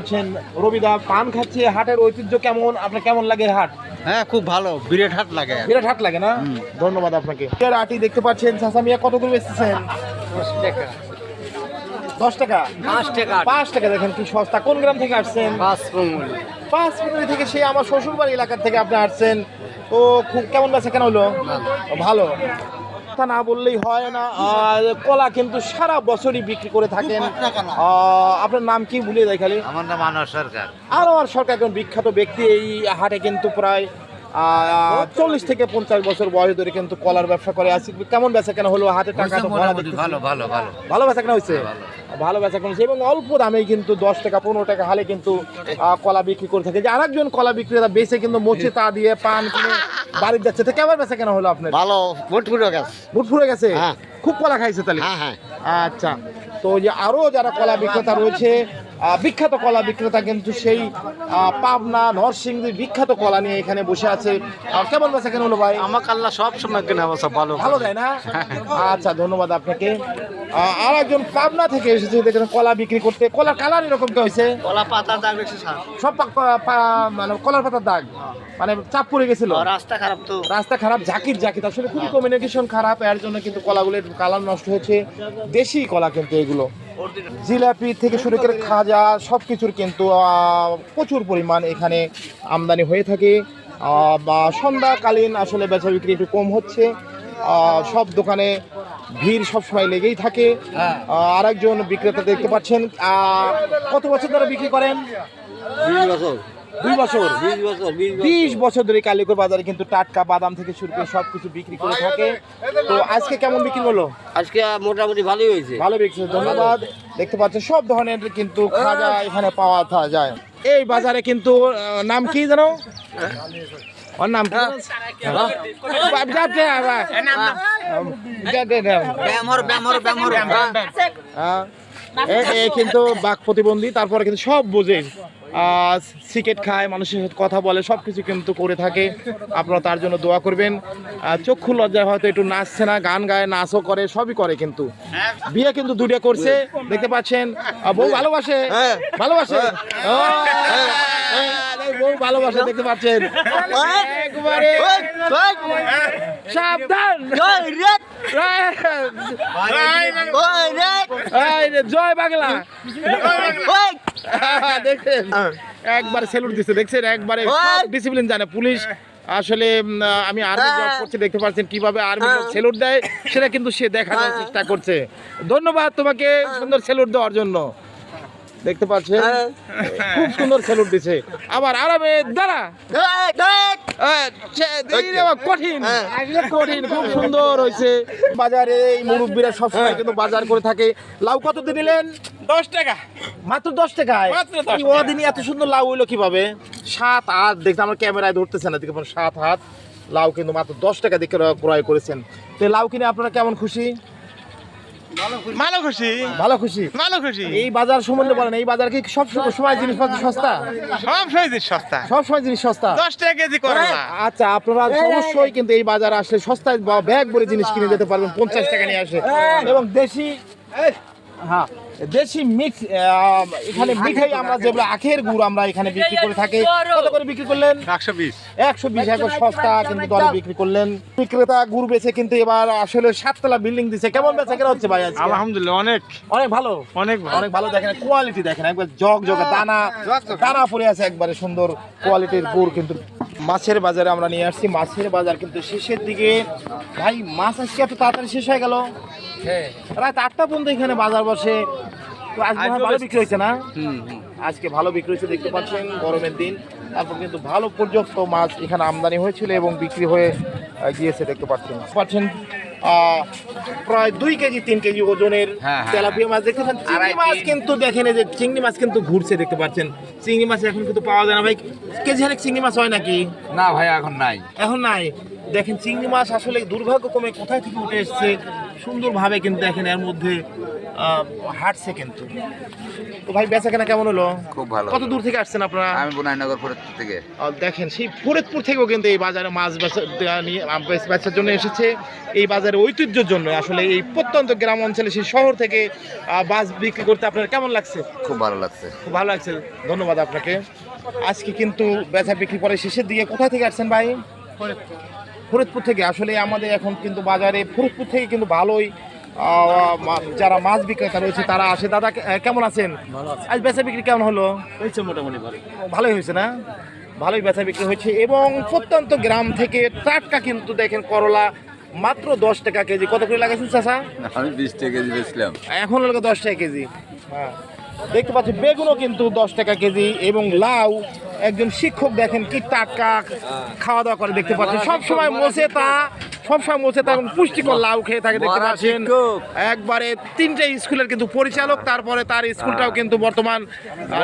আছেন? রবিদা পান খাচ্ছে হাটের ঐতিহ্য কেমন? আপনার কেমন লাগে হাট? হ্যাঁ খুব ভালো। বিরাট হাট লাগে। বিরাট হাট লাগে না? ধন্যবাদ আপনাকে। এর আটি দেখতে পাচ্ছেন সাসামিয়া কত করে বেচতেছেন? দশ টাকা। পাঁচ টাকা পাঁচ টাকা দেখেন কি সস্তা। কোন গ্রাম থেকে আসছেন? পাঁচ পাঁচ থেকে সে আমার শ্বশুরবাড়ি এলাকার থেকে আপনি আসছেন। তো খুব কেমন বেচা কেন হলো? ভালো। কথা না বললেই হয় না। আর কলা কিন্তু সারা বছরই বিক্রি করে থাকেন। আপনার নাম কি ভুলে যায় খালি? আমার নাম আনোয়ার সরকার। আর আমার সরকার একজন বিখ্যাত ব্যক্তি এই হাটে কিন্তু প্রায় চল্লিশ থেকে পঞ্চাশ বছর বয়স ধরে কিন্তু কলার ব্যবসা করে আছে কেমন বেচা কেনা হলো? হাতে টাকা। ভালো ভালো ভালো। ভালো বেচা কেনা হয়েছে? ভালো। বেচা কেনা হয়েছে। এবং অল্প দামে কিন্তু দশ টাকা পনেরো টাকা হালে কিন্তু কলা বিক্রি করে থাকে। যে আরেকজন কলা বিক্রেতা বেচে কিন্তু মোচে তা দিয়ে পান কিনে বাড়ির যাচ্ছে। তো কেমন বেচা কেন হলো আপনার? ভালো ভুটফুটে গেছে। ভুট ফুটে গেছে? হ্যাঁ। খুব কলা খাইছে তাহলে? হ্যাঁ হ্যাঁ। আচ্ছা। তো ওই যে আরও যারা কলা বিক্রেতা রয়েছে বিখ্যাত কলা বিক্রেতা কিন্তু সেই পাবনা নরসিংদীর বিখ্যাত কলা নিয়ে এখানে বসে আছে। আর কেমন বেচা কেন হলো ভাই? আমার কাল্লা সব সময় কেনা বসা ভালো ভালো দেয় না? আচ্ছা ধন্যবাদ আপনাকে। আর একজন পাবনা থেকে এসেছে দেখেন কলা বিক্রি করতে। কলার কালার এরকম কি হয়েছে? কলা পাতা দাগ সব মানে কলার পাতার দাগ? মানে চাপ পড়ে গেছিল? রাস্তা খারাপ তো। রাস্তা খারাপ জাকির জাকির আসলে খুবই কমিউনিকেশন খারাপ এর জন্য কিন্তু কলাগুলোর কালার নষ্ট হয়েছে। দেশি কলা কিন্তু এগুলো। জিলাপি থেকে শুরু করে খাজা সব কিছুর কিন্তু প্রচুর পরিমাণ এখানে আমদানি হয়ে থাকে। বা সন্ধ্যাকালীন আসলে বেচা বিক্রি একটু কম হচ্ছে। সব দোকানে ভিড় সবসময় লেগেই থাকে। আর আরেকজন বিক্রেতা দেখতে পাচ্ছেন। কত বছর ধরে বিক্রি করেন? দুই বছর বিশ বছর ধরে কালিকর বাজারে কিন্তু টাটকা বাদাম থেকে শুরু করে সবকিছু বিক্রি করে থাকে। তো আজকে কেমন বিক্রি হলো? আজকে মোটামুটি ভালোই হয়েছে। ভালো বিক্রি ধন্যবাদ। দেখতে পাচ্ছেন সব ধরনের কিন্তু খাজা এখানে পাওয়া যায়। এই বাজারে কিন্তু নাম কি জানো ওর নাম হ্যাঁ। কিন্তু বাক প্রতিবন্ধী তারপরে কিন্তু সব বোঝে। সিকেট খায় মানুষের সাথে কথা বলে সব কিছু কিন্তু করে থাকে। আপনারা তার জন্য দোয়া করবেন। চক্ষু লজ্জায় হয়তো একটু নাচছে না গান গায় নাচও করে সবই করে কিন্তু। বিয়ে কিন্তু দুটো করছে দেখতে পাচ্ছেন। বউ ভালোবাসে? ভালোবাসে? বউ ভালোবাসে দেখতে পাচ্ছেন। সাবধান। জয় বাংলা। একবার সেলুট দিচ্ছে দেখছেন? একবারে ডিসিপ্লিন জানে। পুলিশ আসলে আমি আর্মি জব করছি দেখতে পাচ্ছেন কীভাবে আর্মি সেলুট দেয় সেটা কিন্তু সে দেখানোর চেষ্টা করছে। ধন্যবাদ তোমাকে সুন্দর সেলুট দেওয়ার জন্য। দেখতে পাচ্ছেন? খুব সুন্দর সেলুট দিছে। আবার আরামে দাঁড়া। রে বাবা, কঠিন। কঠিন খুব সুন্দর হয়েছে বাজারে এই মুরব্বীরা সবসময় কিন্তু বাজার করে থাকে। লাউ কত দিয়ে নিলেন দশ টাকা। মাত্র দশ টাকায়? মাত্র 10 টাকা। ওদিনই এত সুন্দর লাউ হইল কীভাবে? সাত হাত দেখতে আমার ক্যামেরায় ধরতেছে না দেখে সাত হাত লাউ কিন্তু মাত্র দশ টাকা দেখে ক্রয় করেছেন। তো লাউ কিনে আপনারা কেমন খুশি? ভালো খুশি। ভালো খুশি। ভালো খুশি। এই বাজার সম্বন্ধে বলেন এই বাজার কি সব সময় জিনিসপত্র সস্তা? সব সবজি সস্তা। সব সময় জিনিস সস্তা? দশ টাকা কেজি করে আচ্ছা আপনারা অবশ্যই কিন্তু এই বাজার আসলে সস্তায় ব্যাগ ভরে জিনিস কিনে যেতে পারবেন পঞ্চাশ টাকা নিয়ে আসে। এবং দেশি হ্যাঁ। দেশি মিক্স এখানে মিঠাই আমরা যেগুলো আখের গুড় আমরা এখানে বিক্রি করে থাকি। কত করে বিক্রি করলেন? একশো বিশ। একশো বিশ একবার সস্তা কিন্তু দরে বিক্রি করলেন। বিক্রেতা গুড় বেছে কিন্তু এবার আসলে সাততলা বিল্ডিং দিছে। কেমন বেচা কেনা হচ্ছে ভাই আজকে? আলহামদুলিল্লাহ অনেক। অনেক ভালো? অনেক অনেক ভালো। দেখেন কোয়ালিটি দেখেন একবার জগ জগ দানা দানা পড়ে আছে একবারে সুন্দর কোয়ালিটির গুড় কিন্তু। মাছের বাজারে আমরা নিয়ে আসছি। মাছের বাজার কিন্তু শেষের দিকে। ভাই মাছ আজকে এত তাড়াতাড়ি শেষ হয়ে গেল? রাত আটটা পর্যন্ত এখানে বাজার বসে। তো আজকে ভালো বিক্রি হয়েছে না? আজকে ভালো বিক্রি হয়েছে দেখতে পাচ্ছেন গরমের দিন। তারপর কিন্তু ভালো পর্যাপ্ত মাছ এখানে আমদানি হয়েছিল এবং বিক্রি হয়ে গিয়েছে দেখতে পাচ্ছেন। পাচ্ছেন প্রায় দুই কেজি তিন কেজি ওজনের হ্যাঁ, হ্যাঁ, তেলাপিয়া মাছ। দেখতে পাচ্ছেন চিংড়ি মাছ কিন্তু দেখেন যে চিংড়ি মাছ কিন্তু ঘুরছে দেখতে পাচ্ছেন। চিংড়ি মাছ এখন কিন্তু পাওয়া যায় না ভাই। কেজি হারে চিংড়ি মাছ হয় নাকি? না ভাই এখন নাই। এখন নাই। দেখেন চিংড়ি মাছ আসলে দুর্ভাগ্যক্রমে কোথায় থেকে উঠে এসছে? সুন্দরভাবে কিন্তু দেখেন এর মধ্যে হাঁটছে কিন্তু। তো ভাই বেচা কেনা কেমন হলো? খুব ভালো। কত দূর থেকে আসছেন আপনারা? আমি বুনাইনগর ফরিদপুর থেকে। দেখেন সেই ফরিদপুর থেকেও কিন্তু এই বাজারে মাছ বেচা নিয়ে বেচার জন্য এসেছে। এই বাজারের ঐতিহ্যের জন্য আসলে এই প্রত্যন্ত গ্রাম অঞ্চলে সেই শহর থেকে মাছ বিক্রি করতে আপনার কেমন লাগছে? খুব ভালো লাগছে। খুব ভালো লাগছে। ধন্যবাদ আপনাকে। আজকে কিন্তু বেচা বিক্রি করে শেষের দিকে কোথা থেকে আসছেন ভাই? ফরিদপুর থেকে। আসলে আমাদের এখন কিন্তু বাজারে ফরিদপুর থেকে কিন্তু ভালোই যারা মাছ বিক্রেতা রয়েছে তারা আসে। দাদা কেমন আছেন? আজ বেচা বিক্রি কেমন হলো? হয়েছে মোটামুটি ভালো ভালোই হয়েছে না? ভালোই বেচা বিক্রি হয়েছে এবং প্রত্যন্ত গ্রাম থেকে টাটকা কিন্তু দেখেন করলা মাত্র দশ টাকা কেজি। কত করে লাগাইছেন চাষা আমি বিশ টাকা কেজি বেচলাম। এখন হলো দশ টাকা কেজি। হ্যাঁ। দেখতে পাচ্ছি বেগুনও কিন্তু দশ টাকা কেজি এবং লাউ। একজন শিক্ষক দেখেন কি টাটকা খাওয়া দাওয়া করে দেখতে পাচ্ছি সবসময় মোছে তা সবসময় মোছে এবং পুষ্টিকর লাউ খেয়ে থাকে দেখতে পাচ্ছেন। একবারে তিনটে স্কুলের কিন্তু পরিচালক তারপরে তার স্কুলটাও কিন্তু বর্তমান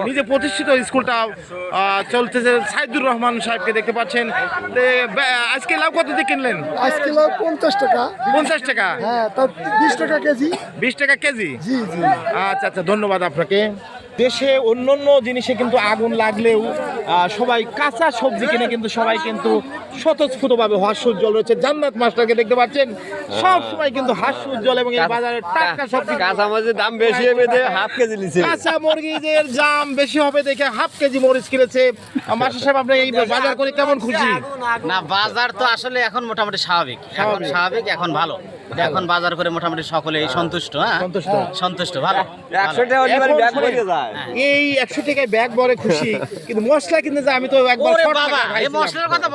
নিজে প্রতিষ্ঠিত স্কুলটা আহ, চলতেছে। সাইদুর রহমান সাহেবকে দেখতে পাচ্ছেন। আজকে লাউ কত দিয়ে কিনলেন? আজকে কিলো পঞ্চাশ টাকা। পঞ্চাশ টাকা? হ্যাঁ বিশ টাকা কেজি। বিশ টাকা কেজি? জি জি। আচ্ছা আচ্ছা ধন্যবাদ আপনাকে। দেশে অন্য অন্য জিনিসে কিন্তু আগুন লাগলেও সবাই কাঁচা সবজি কিনে কিন্তু সবাই কিন্তু স্বতঃস্ফূর্তভাবে হাস্যোজ্জ্বল রয়েছে। জান্নাত মাস্টারকে দেখতে পাচ্ছেন। সব সময় কিন্তু হাস্য উজ্জ্বল এবং এই বাজারে টাটকা সবজি। কাঁচা মাছের দাম বেশি হবে হাফ কেজি নিছে। কাঁচা মুরগিদের দাম বেশি হবে দেখে হাফ কেজি মরিচ কিনেছে। মাস্টার সাহেব আপনি এই বাজার করে কেমন খুশি? না বাজার তো আসলে এখন মোটামুটি স্বাভাবিক। এখন। স্বাভাবিক এখন ভালো। এখন বাজার করে মোটামুটি সকলেই সন্তুষ্ট হ্যাঁ? সন্তুষ্ট। সন্তুষ্ট ভালো। একশো টাকা ব্যাগ শুনেন, এই একশো টাকায় ব্যাগ বড় খুশি। কিন্তু মশলা কিনতে যে আমি তো একবার। মশলার কথা